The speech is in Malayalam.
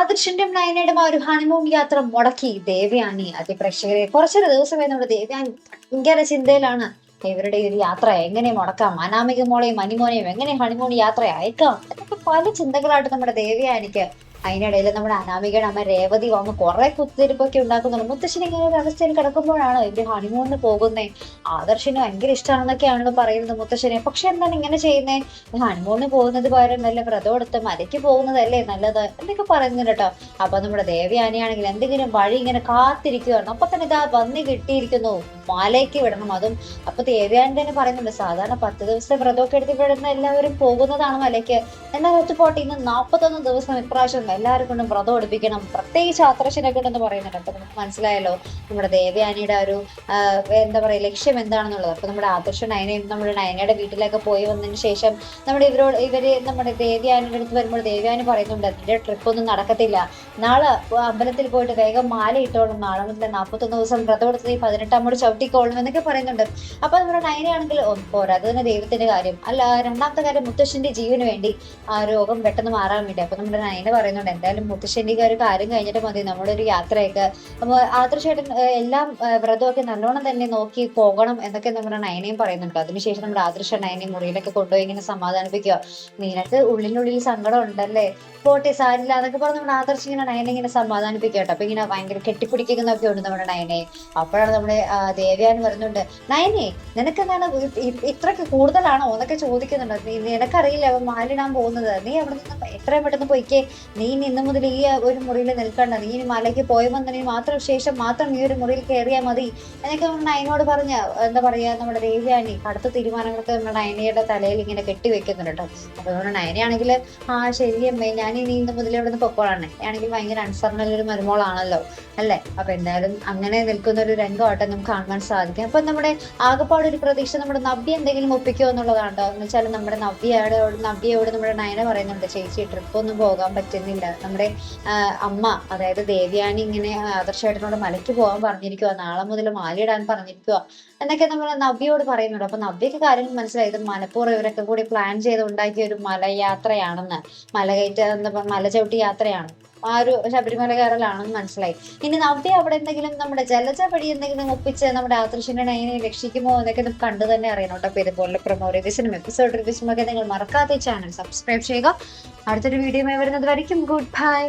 ആദർശന്റെയും നയനയുടെ ആ ഒരു ഹണിമൂൺ യാത്ര മുടക്കി ദേവയാനി അതിപ്രേക്ഷകരെ. കുറച്ചൊരു ദിവസമേ നമ്മുടെ ദേവയാനി ഭയങ്കര ചിന്തയിലാണ് ഇവരുടെ ഒരു യാത്ര. എങ്ങനെ മുടക്കാം? അനാമിക മോളെയും അനിമോനെയും എങ്ങനെ ഹണിമൂൺ യാത്ര അയക്കാം എന്നൊക്കെ പല ചിന്തകളായിട്ട് നമ്മുടെ ദേവയാനിക്ക് അതിനിടയിൽ നമ്മുടെ അനാമികയുടെ അമ്മ രേവതി വന്ന് കുറെ കുത്തിരിപ്പൊക്കെ ഉണ്ടാക്കുന്നുണ്ട്. മുത്തശ്ശൻ ഇങ്ങനെ ഒരു അവസ്ഥയിൽ കിടക്കുമ്പോഴാണ് ഇവർ ഹണിമൂണിന് പോകുന്നേ? ആദർശന് ഭയങ്കര ഇഷ്ടമാണെന്നൊക്കെയാണല്ലോ പറയുന്നത് മുത്തശ്ശനെ. പക്ഷെ എന്താണ് ഇങ്ങനെ ചെയ്യുന്നത് ഹണിമൂണിന് പോകുന്നത് പകരം നല്ല വ്രതം എടുത്ത് മലയ്ക്ക് പോകുന്നതല്ലേ നല്ലത്? എന്നൊക്കെ പറയുന്നുണ്ട് കേട്ടോ. അപ്പൊ നമ്മുടെ ദേവയാനിയാണെങ്കിൽ എന്തെങ്കിലും വഴി ഇങ്ങനെ കാത്തിരിക്കുവായിരുന്നു. അപ്പൊ തന്നെ ഇതാ വന്ന് കിട്ടിയിരിക്കുന്നു. മലയ്ക്ക് വിടണം. അതും അപ്പൊ ദേവയാനി തന്നെ പറയുന്നുണ്ട് സാധാരണ പത്ത് ദിവസത്തെ വ്രതമൊക്കെ എടുത്ത് വിടുന്ന എല്ലാവരും പോകുന്നതാണ് മലയ്ക്ക്. എന്നാൽ ഒത്തുപോട്ടെ. ഇന്ന് നാൽപ്പത്തൊന്ന് ദിവസം ഇപ്രാവശ്യം എല്ലാവരും കൊണ്ടും വ്രതം എടുപ്പിക്കണം പ്രത്യേകിച്ച് ആത്രശനെ കൊണ്ടെന്ന് പറയുന്നുണ്ട്. അപ്പൊ നമുക്ക് മനസ്സിലായല്ലോ നമ്മുടെ ദേവയാനിയുടെ ഒരു എന്താ പറയാ ലക്ഷ്യം എന്താണെന്നുള്ളത്. അപ്പൊ നമ്മുടെ ആദർശ നയനയും നമ്മുടെ നയനയുടെ വീട്ടിലൊക്കെ പോയി വന്നതിന് ശേഷം നമ്മുടെ ഇവരോട് ഇവർ നമ്മുടെ ദേവയാനിയുടെ അടുത്ത് വരുമ്പോൾ ദേവയാനി പറയുന്നുണ്ട് നിന്റെ ട്രിപ്പ് ഒന്നും നടക്കത്തില്ല. നാളെ അമ്പലത്തിൽ പോയിട്ട് വേഗം മാല ഇട്ടോളും നാളെ മുതൽ നാൽപ്പത്തൊന്ന് ദിവസം വ്രതം എടുത്ത് പതിനെട്ടാമോട് ചവിട്ടിക്കോളും എന്നൊക്കെ പറയുന്നുണ്ട്. അപ്പൊ നമ്മുടെ നയനയാണെങ്കിൽ ഒന്ന് പോരാ അത് തന്നെ ദൈവത്തിന്റെ കാര്യം. അല്ല രണ്ടാമത്തെ കാര്യം മുത്തശ്ശന്റെ ജീവന് വേണ്ടി ആ രോഗം പെട്ടെന്ന് മാറാൻ വേണ്ടി. അപ്പൊ നമ്മുടെ നയന പറയുന്നുണ്ട് എന്തായാലും മുത്തശ്ശേരിക്ക് ഒരു കാര്യം കഴിഞ്ഞിട്ട് മതി. നമ്മുടെ ഒരു യാത്രയൊക്കെ അപ്പൊ ആദർശേട്ടൻ എല്ലാം വ്രതമൊക്കെ നല്ലോണം തന്നെ നോക്കി പോകണം എന്നൊക്കെ നമ്മുടെ നയനയും പറയുന്നുണ്ട്. അതിനുശേഷം നമ്മുടെ ആദർശ നയനയും മുറിയിലൊക്കെ കൊണ്ടുപോയി ഇങ്ങനെ സമാധാനിപ്പിക്കുക. നിനക്ക് ഉള്ളിനുള്ളിൽ സങ്കടം ഉണ്ടല്ലേ? പോട്ടെ സാരില്ല എന്നൊക്കെ പറഞ്ഞ് നമ്മുടെ ആദർശ് ഇങ്ങനെ നയനെ ഇങ്ങനെ സമാധാനിപ്പിക്കട്ടെ കേട്ടോ. അപ്പൊ ഇങ്ങനെ ഭയങ്കര കെട്ടിപ്പിടിക്കുന്നൊക്കെ ഉണ്ട് നമ്മുടെ നയനെ അപ്പോഴാണ് നമ്മുടെ ആ, പറയുന്നുണ്ട് നയനെ നിനക്ക് എന്താണ് ഇ- ഇ- ഇത്രക്ക് കൂടുതലാണോ എന്നൊക്കെ ചോദിക്കുന്നുണ്ട്. നിനക്കറിയില്ല അവൻ മാലിടാൻ പോകുന്നത്? നീ അവിടെ നിന്ന് എത്രയും പെട്ടെന്ന് പോയിക്കേ. നീ ഇനി ഇന്ന് മുതൽ ഈ ഒരു മുറിയിൽ നിൽക്കണ്ട നീ ഇനി മലയ്ക്ക് പോയി തന്നെ മാത്രം ശേഷം മാത്രം ഈ ഒരു മുറിയിൽ കയറിയാൽ മതി. എന്നൊക്കെ നയനോട് പറഞ്ഞ എന്താ പറയാ നമ്മുടെ ദേവയാനി അടുത്ത തീരുമാനങ്ങളൊക്കെ നമ്മുടെ നയനയുടെ തലയിൽ ഇങ്ങനെ കെട്ടിവെക്കുന്നുണ്ട് കേട്ടോ. നമ്മുടെ നയനയാണെങ്കിൽ ആ ശരി അമ്മേ ഞാൻ ഇനി ഇന്ന് മുതൽ ഇവിടെ നിന്ന് പൊക്കോളാണ് ആണെങ്കിൽ ഭയങ്കര അനുസരണയുള്ള ഒരു മരുമോളാണല്ലോ അല്ലേ? അപ്പൊ എന്തായാലും അങ്ങനെ നിൽക്കുന്ന ഒരു രംഗമായിട്ട് നമുക്ക് കാണാൻ സാധിക്കും. അപ്പൊ നമ്മുടെ ആകെപ്പാട് ഒരു പ്രതീക്ഷ നമ്മുടെ നവ്യ എന്തെങ്കിലും ഒപ്പിക്കോ എന്നുള്ളതാണ്? കേട്ടോ എന്ന് വെച്ചാൽ നമ്മുടെ നവ്യയോട് നവ്യയോട് നമ്മുടെ നയന പറയുന്നുണ്ട് ചേച്ചി ട്രിപ്പ് ഒന്നും പോകാൻ പറ്റുന്നില്ല. നമ്മുടെ അമ്മ അതായത് ദേവയാനി ഇങ്ങനെ ആദർശേട്ടനോട് മലയ്ക്ക് പോകാൻ പറഞ്ഞിരിക്കുക നാളെ മുതൽ മാലയിടാൻ പറഞ്ഞിരിക്കുക എന്നൊക്കെ നമ്മൾ നവ്യയോട് പറയുന്നുണ്ട്. അപ്പൊ നവ്യക്ക് കാര്യങ്ങൾ മനസ്സിലായത് മലപ്പുറം ഇവരൊക്കെ കൂടി പ്ലാൻ ചെയ്ത് ഉണ്ടാക്കിയ ഒരു മലയാത്രയാണെന്ന്. മലകയറ്റ എന്താ മല ചവിട്ടി യാത്രയാണ്. ആ ഒരു ശബരിമല കയറലാണെന്ന് മനസ്സിലായി. ഇനി നവ്യ അവിടെ എന്തെങ്കിലും നമ്മുടെ ജലജ വഴി എന്തെങ്കിലും ഒപ്പിച്ച് നമ്മുടെ ആദർശിന്റെ നയനെ രക്ഷിക്കുമോ എന്നൊക്കെ നമുക്ക് കണ്ടു തന്നെ അറിയണം കേട്ടോ അപ്പൊ ഇതുപോലെ പ്രൊമോ റിവ്യൂസിനും എപ്പിസോഡ് റിവ്യൂസിനും ഒക്കെ നിങ്ങൾ മറക്കാതെ ചാനൽ സബ്സ്ക്രൈബ് ചെയ്യുക. അടുത്തൊരു വീഡിയോ വരുന്നത് വരയ്ക്കും ഗുഡ് ബൈ